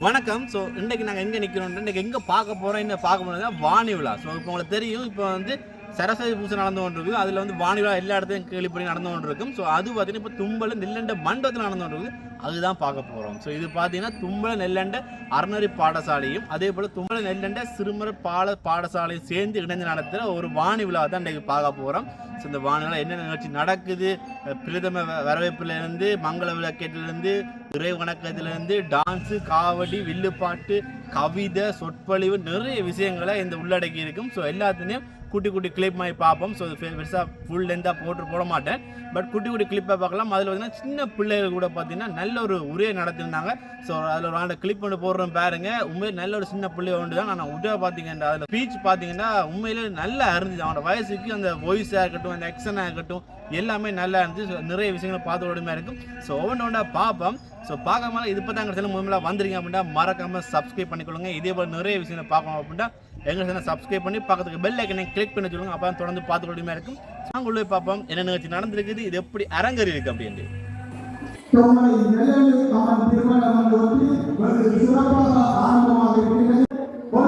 வணக்கம். ஸோ இன்றைக்கு நாங்கள் எங்கே நிற்கிறோம் இன்றைக்கு எங்கே பார்க்க போகிறோம் என்ன பார்க்க போகிறோம் வாணி விழா. ஸோ இப்போ உங்களுக்கு தெரியும் இப்போ வந்து சரஸ்வதி பூஜை நடந்து கொண்டிருக்கு. இருக்குது அதில் வந்து வாணி விழா எல்லா இடத்தையும் கேள்விப்படி நடந்து கொண்டிருக்கும். ஸோ அது பார்த்தீங்கன்னா இப்போ தும்பல நெல்லண்ட மண்டபத்தில் நடந்து கொண்டிருக்கு. இருக்குது அதுதான் பார்க்க போகிறோம் ஸோ இது பார்த்தீங்கன்னா தும்பல நெல்லண்ட அறநெறி பாடசாலையும் அதே போல் தும்பல நெல்லண்ட சிறுமர பாட பாடசாலையும் சேர்ந்து இணைந்து நடத்துகிற ஒரு வாணி விழா தான் இன்றைக்கு பார்க்க போகிறோம் ஸோ இந்த வாணி விழா என்ன நிகழ்ச்சி நடக்குது? பிரதம வ- வரவேற்புலேருந்து மங்கள விளக்கேட்டிலேருந்து இறை வணக்கத்திலேருந்து டான்ஸு காவடி வில்லுப்பாட்டு கவிதை சொற்பொழிவு நிறைய விஷயங்களை இந்த உள்ளடக்கி இருக்கும். ஸோ எல்லாத்துலேயும் குட்டி குட்டி கிளிப் மாதிரி பார்ப்போம். ஸோ பெருசாக ஃபுல் லென்த்தாக போட்டு போட மாட்டேன். பட் குட்டி குட்டி கிளிப்பை பார்க்கலாம். அதில் பார்த்தீங்கன்னா சின்ன பிள்ளைகள் கூட பார்த்தீங்கன்னா நல்ல ஒரு உரையை நடத்திருந்தாங்க ஸோ அதில் ஒரு ஆண்டு கிளிப் ஒன்று போடுறோம் பாருங்க. உண்மையில் நல்ல ஒரு சின்ன பிள்ளை ஒன்று தான். நான் உடைய பார்த்தீங்கன்னா அதில் ஸ்பீச் பார்த்தீங்கன்னா உண்மையிலே நல்லா இருந்துச்சு அவனோட வயசுக்கு அந்த வாய்ஸாக இருக்கட்டும் அந்த ஆக்ஷனாக இருக்கட்டும் எல்லாமே நல்லா இருந்துச்சு. நிறைய விஷயங்களை பார்த்து உடனே இருக்கும். ஸோ ஒவ்வொன்று ஒன்றா பார்ப்போம். ஸோ பார்க்காம இது இப்போ தான் எங்கள் முதல்ல வந்துருங்க அப்படின்னா மறக்காம சப்ஸ்கிரைப் பண்ணிக்கொள்ளுங்க. இதே போல் நிறைய விஷயங்களை பார்க்கணும் அப்படின்னா எங்கள் சேனல் சப்ஸ்கிரைப் பண்ணி பக்கத்துக்கு பெல் ஐக்கனை கிளிக் பண்ணி சொல்லுங்க அப்போ தான் தொடர்ந்து பார்த்து கொள்ளுமே இருக்கும். நாங்கள் உள்ளே பார்ப்போம். என்ன நிகழ்ச்சி நடந்திருக்குது? இது எப்படி அரங்கறி இருக்கு அப்படின்ட்டு. ஒரு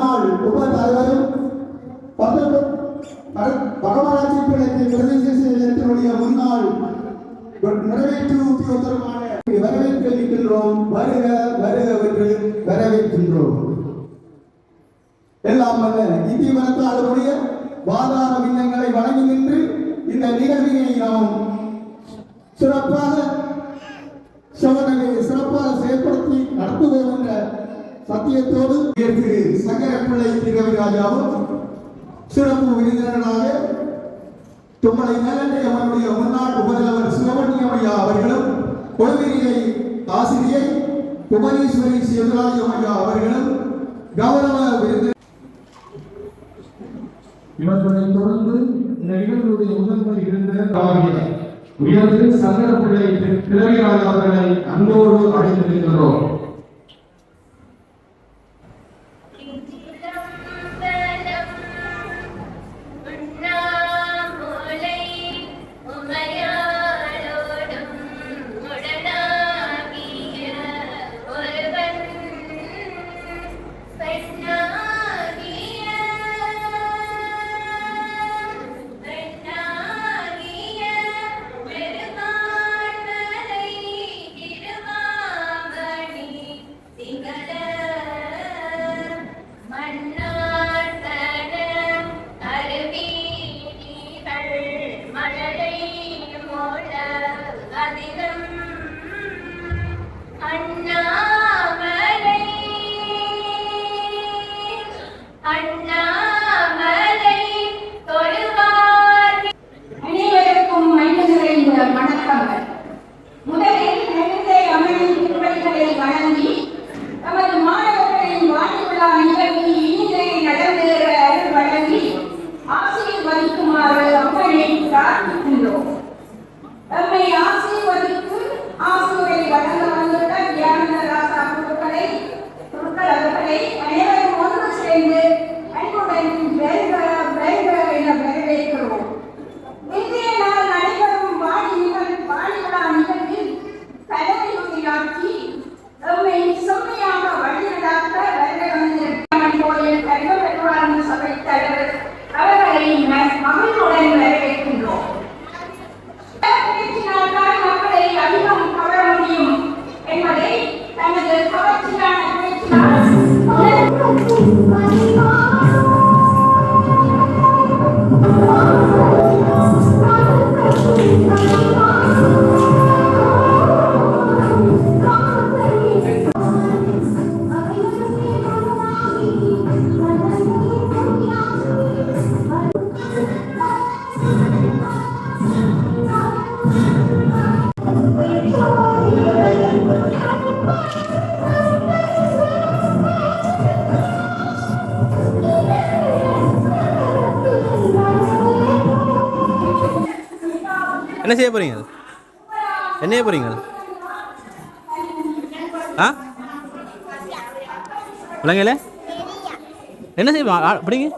நாள் தலைவரும் முன்னாள் நிறைவேற்று வரவேற்கின்றோம் எல்லாம் வல்ல இந்திய மனத்தாளருடைய வாதார விண்ணங்களை வழங்கி நின்று இந்த நிகழ்வினை நாம் சிறப்பாக சோதனை சிறப்பாக செயல்படுத்தி நடத்துவோம் என்ற சத்தியத்தோடு திரு சங்கரப்பிள்ளை திருகவிராஜாவும் சிறப்பு விருந்தினராக தும்மலை மேலண்டை அவருடைய முன்னாள் முதல்வர் சிவமணியம் அவர்களும் கொள்கையை புவனேஸ்வரி சிவராஜம் ஐயா அவர்களும் கௌரவ விருது இவர்களை தொடர்ந்து இந்த நிகழ்வுடைய முதல்வர் இருந்த உயர்ந்து சங்கரப்பிள்ளை திரவிராஜ் அவர்களை அன்போடு அழைத்திருக்கிறோம் അണ്ണാ என்ன செய்ய போறீங்க? என்ன செய்ய போறீங்க? ஆ? விளங்கல என்ன செய்ய அப்படிங்க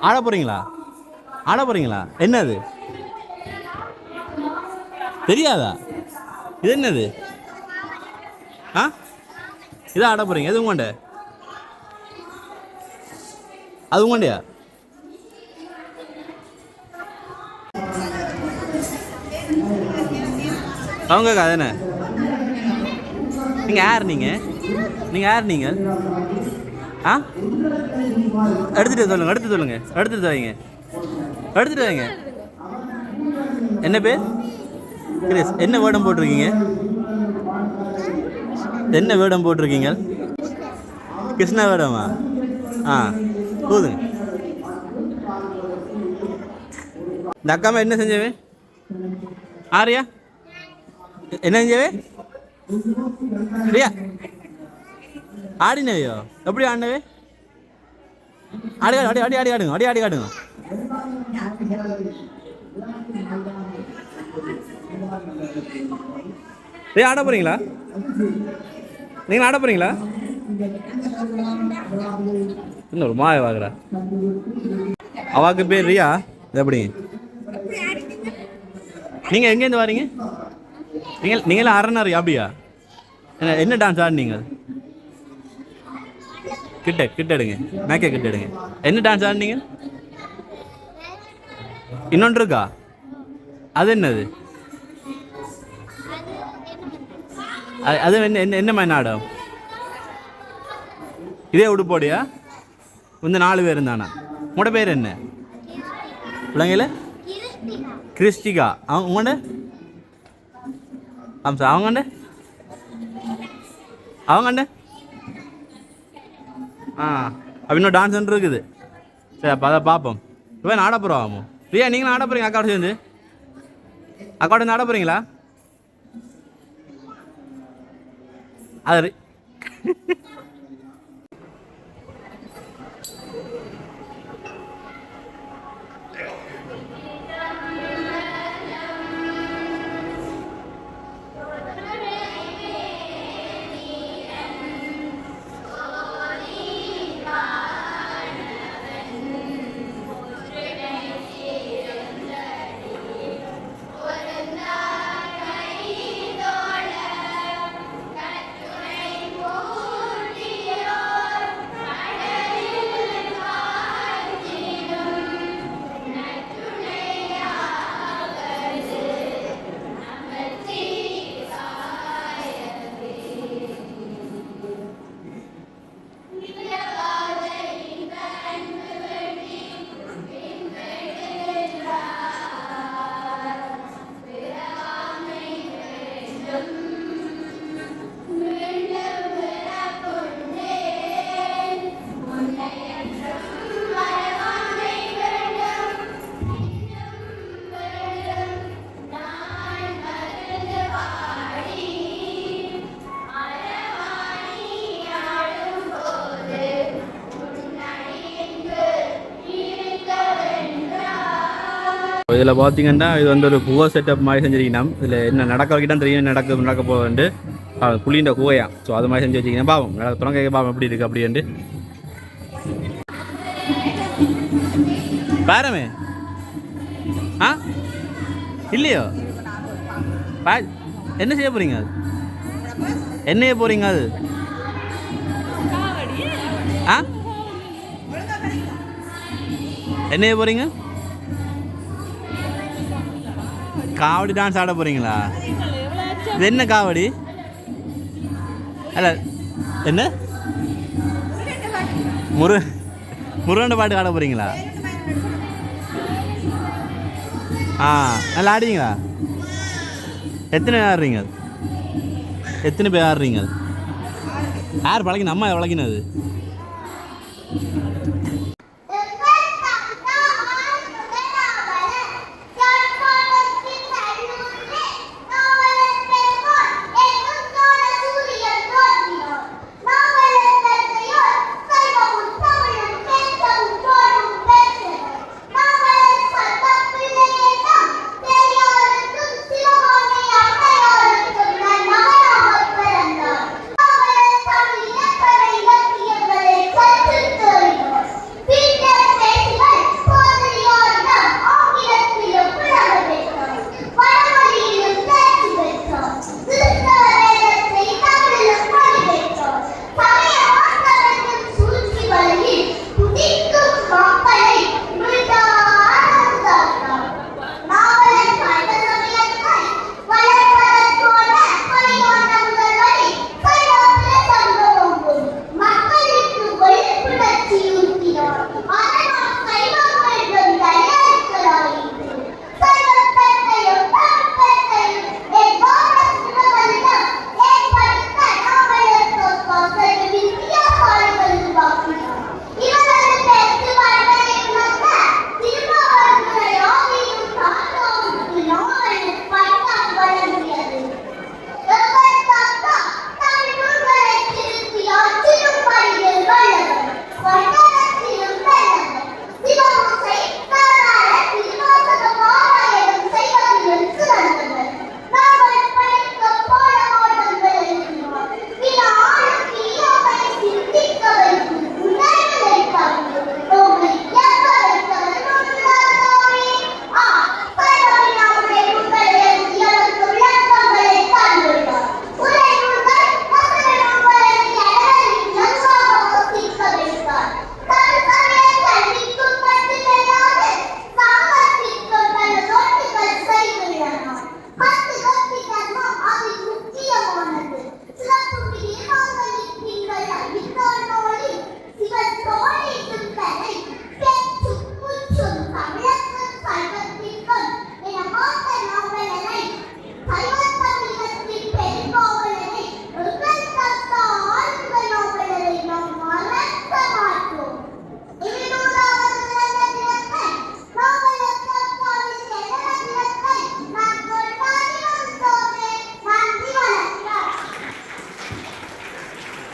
ஆட போறீங்களா? ஆட போறீங்களா? என்னது? தெரியாதா? இது என்னது? ஆ? இதான் ஆட போகிறீங்க எது உங்கண்ட அது உங்கண்டையா அவங்க கதைண்ணே நீங்கள் யார் நீங்கள் நீங்கள் யார் நீங்கள்? ஆ? எடுத்துகிட்டு சொல்லுங்கள் எடுத்து சொல்லுங்கள் எடுத்துகிட்டு வைங்க எடுத்துகிட்டு வைங்க. என்ன பேர்? கிரேஸ் என்ன வேடம் போட்டிருக்கீங்க? என்ன வேடம் போட்டிருக்கீங்க? கிருஷ்ண வேடமா? ஆ போதுங்க. இந்த அக்காமா என்ன செஞ்சவே ஆரியா? என்ன செஞ்சவே ரியா ஆடினவையோ? எப்படி ஆடினவே? ஆடி ஆடி ஆடி ஆடி ஆடுங்க ஆடி ஆடி ஆடுங்க. ஏ ஆட போறீங்களா? நீங்க ஆட போறீங்களா? இன்னும் ஒரு மாய வாங்குறா அவாக்கு பேர் ரியா இது எப்படி? நீங்க எங்கேருந்து வரீங்க? நீங்க நீங்களாம் அரணாரி அப்படியா என்ன என்ன டான்ஸ் ஆடினீங்க? கிட்ட கிட்ட எடுங்க. மேக்கே கிட்ட எடுங்க. என்ன டான்ஸ் ஆடினீங்க? இன்னொன்று இருக்கா? அது என்னது? அது- என்ன என்ன என்ன மாதிரி நாடகம்? இதே உடுப்போடியா? இந்த நாலு பேர் இருந்தானா? உங்களோட பேர் என்ன? பிள்ளைங்கள? கிறிஸ்டிகா அவங்க உங்கள்ட? ஆமாம் சார் அவங்கண்டு அவங்கண்ட ஆ அப்படின்னா டான்ஸ் ஒன்று இருக்குது. சரி அப்போ அதை பார்ப்போம். இப்போ ஆட போகிறோம் ஆமாம் பிரியா நீங்களும் ஆட போகிறீங்க அக்காவோட சேர்ந்து? அக்காவோட சேர்ந்து ஆட போகிறீங்களா அது இதில் பார்த்தீங்கன்னா இது வந்து ஒரு குகை செட்டப் மாதிரி செஞ்சிருக்கணும் இதில் என்ன நடக்க வைக்கிட்டா தெரியும் நடக்க நடக்க போகுதுன்ட்டு. புளின்ற குகையா. ஸோ அது மாதிரி செஞ்சு வச்சுக்கிங்கன்னா பாவம் தொடங்க பாவம் எப்படி இருக்குது அப்படின்ட்டு. பாருமே? ஆ? இல்லையோ? பா என்ன செய்ய போறீங்க அது? என்ன செய்ய போறீங்க அது? ஆ? என்ன செய்ய போறீங்க? காவடி டான்ஸ் ஆட போகிறீங்களா இது என்ன காவடி? அல்ல என்ன? முரு முருகண்ட பாட்டு ஆட போகிறீங்களா ஆ நல்லா ஆடுவீங்களா? எத்தனை பேர் ஆடுறீங்க? எத்தனை பேர் ஆடுறீங்க? யார் பழகின? அம்மா பழகினது?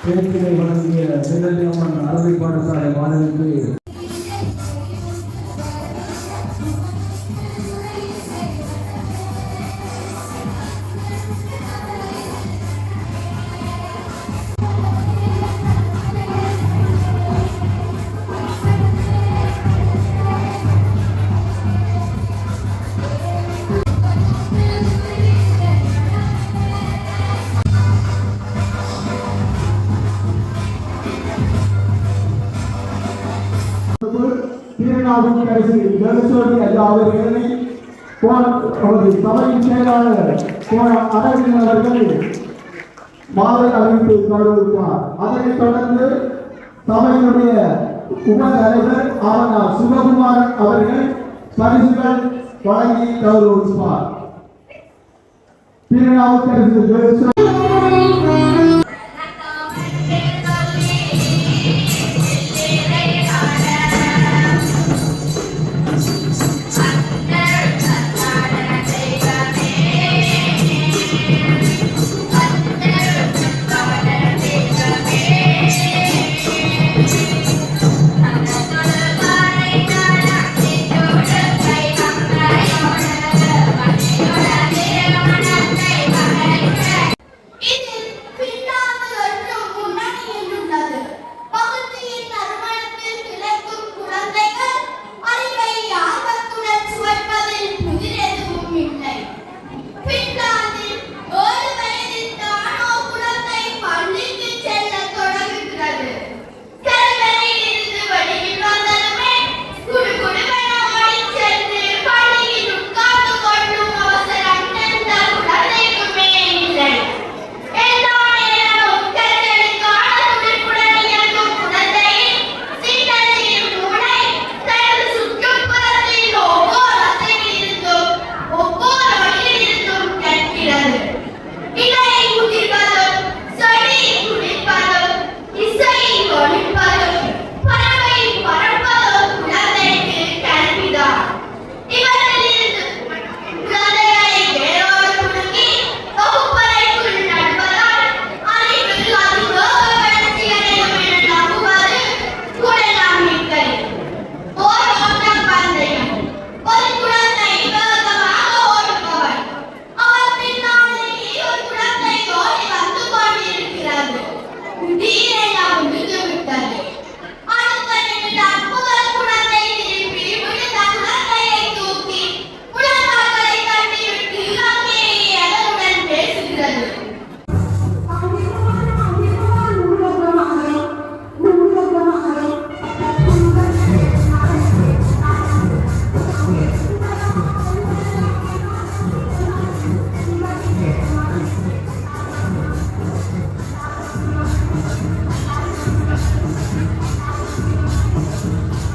பேச்சினை வழங்கிய செல்லம்மன் அரபி பாடசாலை மாணவருக்கு கடைசி ஜெகசோதி ஐயா போன அவரது சபையின் செயலாளர் போன அவர்கள் மாலை அறிவிப்பு அதனைத் தொடர்ந்து சபையினுடைய உப தலைவர் ஆவணர் அவர்கள் பரிசுகள் வழங்கி கௌரவிப்பார் திருநாவுக்கரசு